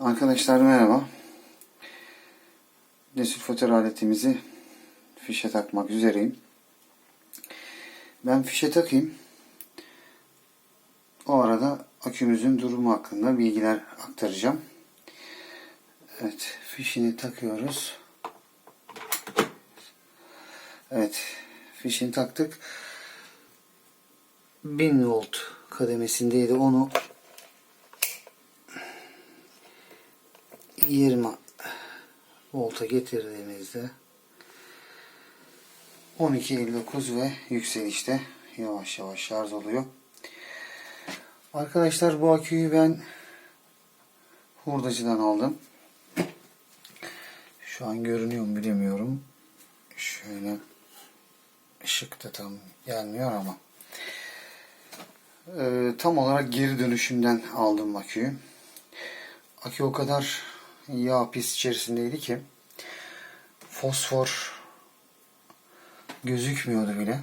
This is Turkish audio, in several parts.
Arkadaşlar merhaba. Desülfatör aletimizi fişe takmak üzereyim. Ben fişe takayım. O arada akümüzün durumu hakkında bilgiler aktaracağım. Evet, fişini takıyoruz. Evet, fişini taktık. 1000 volt kademesindeydi. Onu 20 volta getirdiğimizde 12.59 ve yükselişte yavaş yavaş şarj oluyor. Arkadaşlar bu aküyü ben hurdacıdan aldım. Şu an görünüyor mu bilemiyorum. Şöyle ışık da tam gelmiyor ama Ee, tam olarak geri dönüşümden aldım aküyü. Akü o kadar yağ pis içerisindeydi ki fosfor gözükmüyordu bile.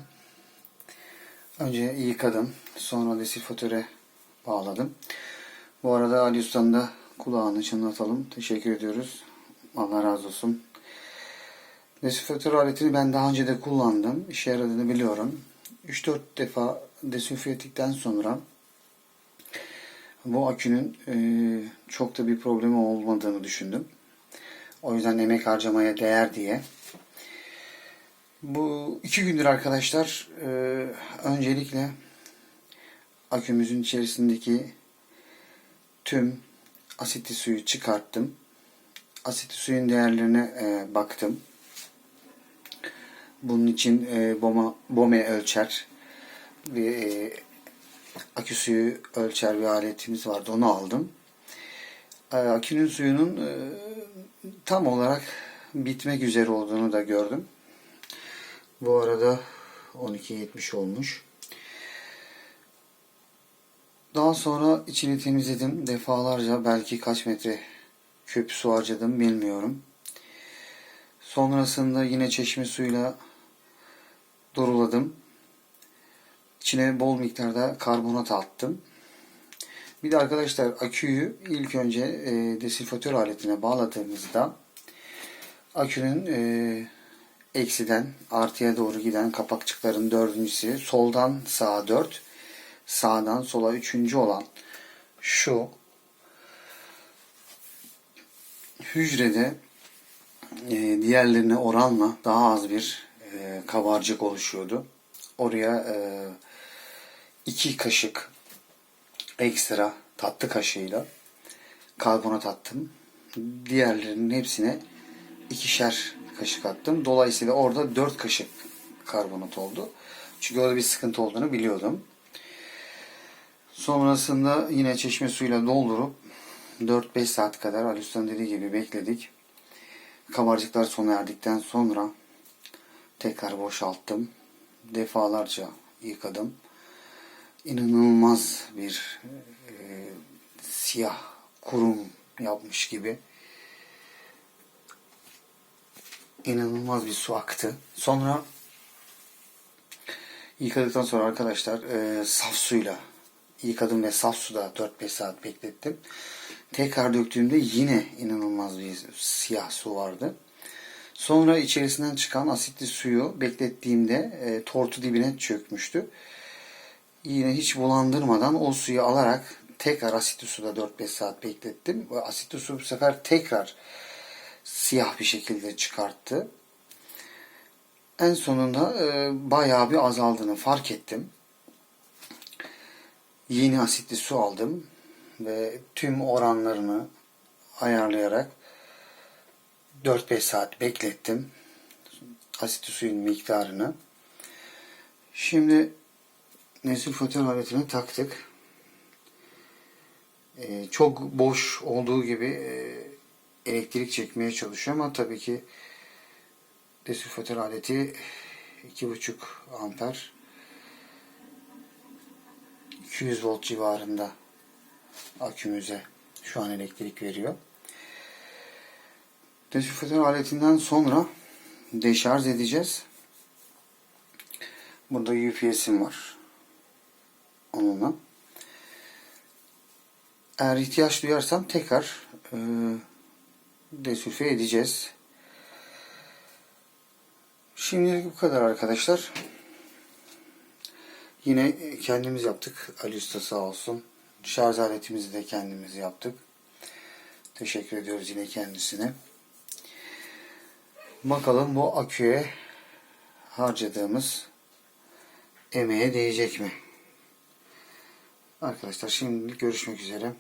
Önce yıkadım. Sonra desilfatöre bağladım. Bu arada Ali Usta'nın da kulağını çınlatalım. Teşekkür ediyoruz. Allah razı olsun. Desilfatör aletini ben daha önce de kullandım. İşe yaradığını biliyorum. 3-4 defa desinfekte ettikten sonra bu akünün e, çok da bir problemi olmadığını düşündüm. O yüzden emek harcamaya değer diye. Bu iki gündür arkadaşlar e, öncelikle akümüzün içerisindeki tüm asitli suyu çıkarttım. Asitli suyun değerlerine e, baktım. Bunun için e, boma, BOME ölçer bir e, akü suyu ölçer bir aletimiz vardı. Onu aldım. E, akünün suyunun e, tam olarak bitmek üzere olduğunu da gördüm. Bu arada 12.70 olmuş. Daha sonra içini temizledim. Defalarca belki kaç metre küp su harcadım bilmiyorum. Sonrasında yine çeşme suyuyla duruladım. İçine bol miktarda karbonat attım. Bir de arkadaşlar aküyü ilk önce e, desilfatör aletine bağladığımızda akünün e, eksiden artıya doğru giden kapakçıkların dördüncüsü soldan sağa dört sağdan sola üçüncü olan şu hücrede e, diğerlerine oranla daha az bir e, kabarcık oluşuyordu. Oraya e, iki kaşık ekstra tatlı kaşığıyla karbonat attım. Diğerlerinin hepsine ikişer kaşık attım. Dolayısıyla orada dört kaşık karbonat oldu. Çünkü orada bir sıkıntı olduğunu biliyordum. Sonrasında yine çeşme suyuyla doldurup 4-5 saat kadar Ali Usta'nın dediği gibi bekledik. Kabarcıklar sona erdikten sonra tekrar boşalttım. Defalarca yıkadım. İnanılmaz bir e, siyah kurum yapmış gibi inanılmaz bir su aktı. Sonra yıkadıktan sonra arkadaşlar e, saf suyla yıkadım ve saf suda 4-5 saat beklettim. Tekrar döktüğümde yine inanılmaz bir siyah su vardı. Sonra içerisinden çıkan asitli suyu beklettiğimde e, tortu dibine çökmüştü. Yine hiç bulandırmadan o suyu alarak tekrar asitli suda 4-5 saat beklettim. Ve asitli su bu sefer tekrar siyah bir şekilde çıkarttı. En sonunda e, bayağı bir azaldığını fark ettim. Yeni asitli su aldım ve tüm oranlarını ayarlayarak 4-5 saat beklettim. Asitli suyun miktarını. Şimdi nesülfatör aletini taktık. Ee, çok boş olduğu gibi e, elektrik çekmeye çalışıyor ama tabii ki desülfatör aleti 2.5 amper 200 volt civarında akümüze şu an elektrik veriyor. Desülfatör aletinden sonra deşarj edeceğiz. Burada UPS'im var. Onunla. Eğer ihtiyaç duyarsam tekrar e, desülfe edeceğiz. Şimdilik bu kadar arkadaşlar. Yine kendimiz yaptık. Ali Usta sağ olsun. Şarj aletimizi de kendimiz yaptık. Teşekkür ediyoruz yine kendisine. Bakalım bu aküye harcadığımız emeğe değecek mi? Arkadaşlar şimdi görüşmek üzere.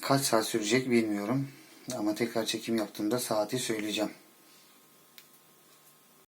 Kaç saat sürecek bilmiyorum. Ama tekrar çekim yaptığımda saati söyleyeceğim.